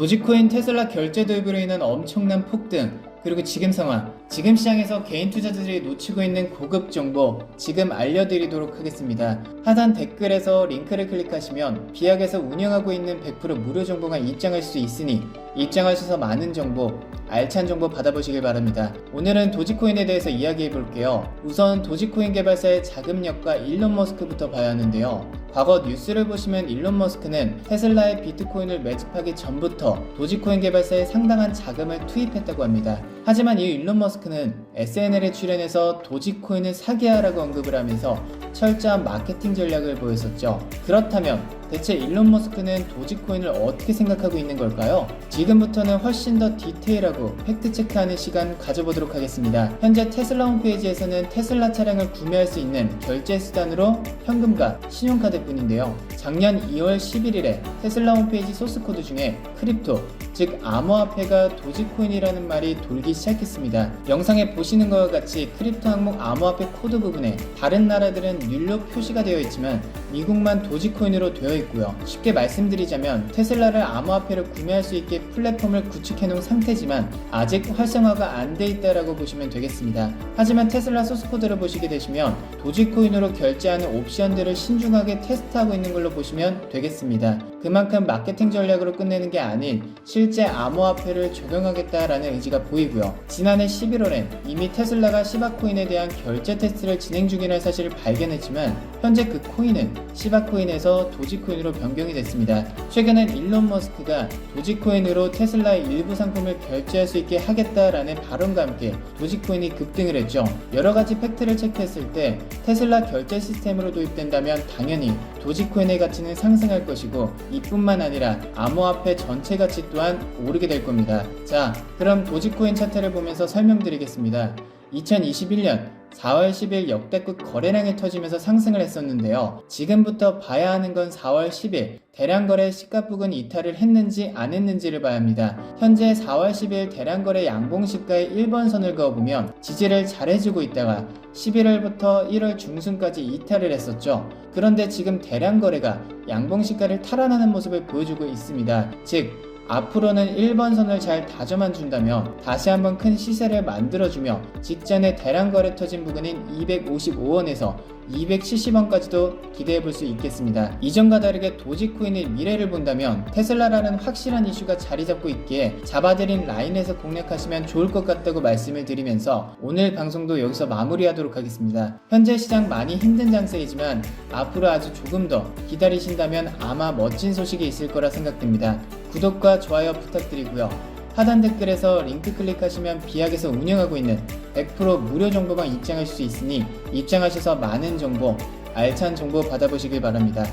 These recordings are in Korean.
도지코인 테슬라 결제 도입으로 인한 엄청난 폭등, 그리고 지금 상황, 지금 시장에서 개인 투자자들이 놓치고 있는 고급 정보 지금 알려드리도록 하겠습니다. 하단 댓글에서 링크를 클릭하시면 비약에서 운영하고 있는 100% 무료 정보가 입장할 수 있으니 입장하셔서 많은 정보, 알찬 정보 받아보시길 바랍니다. 오늘은 도지코인에 대해서 이야기해 볼게요. 우선 도지코인 개발사의 자금력과 일론 머스크부터 봐야 하는데요. 과거 뉴스를 보시면 일론 머스크는 테슬라의 비트코인을 매집하기 전부터 도지코인 개발사에 상당한 자금을 투입했다고 합니다. 하지만 이 일론 머스크 는 SNL에 출연해서 도지코인을 사기야라고 언급을 하면서 철저한 마케팅 전략을 보였었죠. 그렇다면 대체 일론 머스크는 도지코인을 어떻게 생각하고 있는 걸까요? 지금부터는 훨씬 더 디테일하고 팩트체크하는 시간 가져보도록 하겠습니다. 현재 테슬라 홈페이지에서는 테슬라 차량을 구매할 수 있는 결제 수단으로 현금과 신용카드 뿐인데요. 작년 2월 11일에 테슬라 홈페이지 소스코드 중에 크립토, 즉 암호화폐가 도지코인이라는 말이 돌기 시작했습니다. 영상에 보시는 것과 같이 크립토 항목 암호화폐 코드 부분에 다른 나라들은 율로 표시가 되어 있지만 미국만 도지코인으로 되어 있고요. 쉽게 말씀드리자면 테슬라를 암호화폐로 구매할 수 있게 플랫폼을 구축해 놓은 상태지만 아직 활성화가 안 돼 있다라고 보시면 되겠습니다. 하지만 테슬라 소스 코드를 보시게 되시면 도지코인으로 결제하는 옵션들을 신중하게 테스트하고 있는 걸로 보시면 되겠습니다. 그만큼 마케팅 전략으로 끝내는 게 아닌 실제 암호화폐를 적용하겠다라는 의지가 보이고요. 지난해 11월엔 이미 테슬라가 시바코인에 대한 결제 테스트를 진행 중이라는 사실을 발견했지만 현재 그 코인은 시바코인에서 도지코인으로 변경이 됐습니다. 최근엔 일론 머스크가 도지코인으로 테슬라의 일부 상품을 결제할 수 있게 하겠다라는 발언과 함께 도지코인이 급등을 했죠. 여러 가지 팩트를 체크했을 때 테슬라 결제 시스템으로 도입된다면 당연히 도지코인의 가치는 상승할 것이고 이뿐만 아니라 암호화폐 전체 가치 또한 오르게 될 겁니다. 자, 그럼 도지코인 차트를 보면서 설명드리겠습니다. 2021년 4월 10일 역대급 거래량이 터지면서 상승을 했었는데요. 지금부터 봐야 하는 건 4월 10일 대량 거래 시가 부근 이탈을 했는지 안 했는지를 봐야 합니다. 현재 4월 10일 대량 거래 양봉 시가의 1번 선을 그어보면 지지를 잘해주고 있다가 11월부터 1월 중순까지 이탈을 했었죠. 그런데 지금 대량 거래가 양봉 시가를 탈환하는 모습을 보여주고 있습니다. 즉 앞으로는 1번 선을 잘 다져만 준다면 다시 한번 큰 시세를 만들어주며 직전에 대량 거래 터진 부근인 255원에서 270원까지도 기대해 볼 수 있겠습니다. 이전과 다르게 도지코인의 미래를 본다면 테슬라라는 확실한 이슈가 자리 잡고 있기에 잡아들인 라인에서 공략하시면 좋을 것 같다고 말씀을 드리면서 오늘 방송도 여기서 마무리하도록 하겠습니다. 현재 시장 많이 힘든 장세이지만 앞으로 아주 조금 더 기다리신다면 아마 멋진 소식이 있을 거라 생각됩니다. 구독과 좋아요 부탁드리고요. 하단 댓글에서 링크 클릭하시면 비약에서 운영하고 있는 100% 무료 정보방 입장할 수 있으니 입장하셔서 많은 정보, 알찬 정보 받아보시길 바랍니다.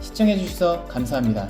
시청해주셔서 감사합니다.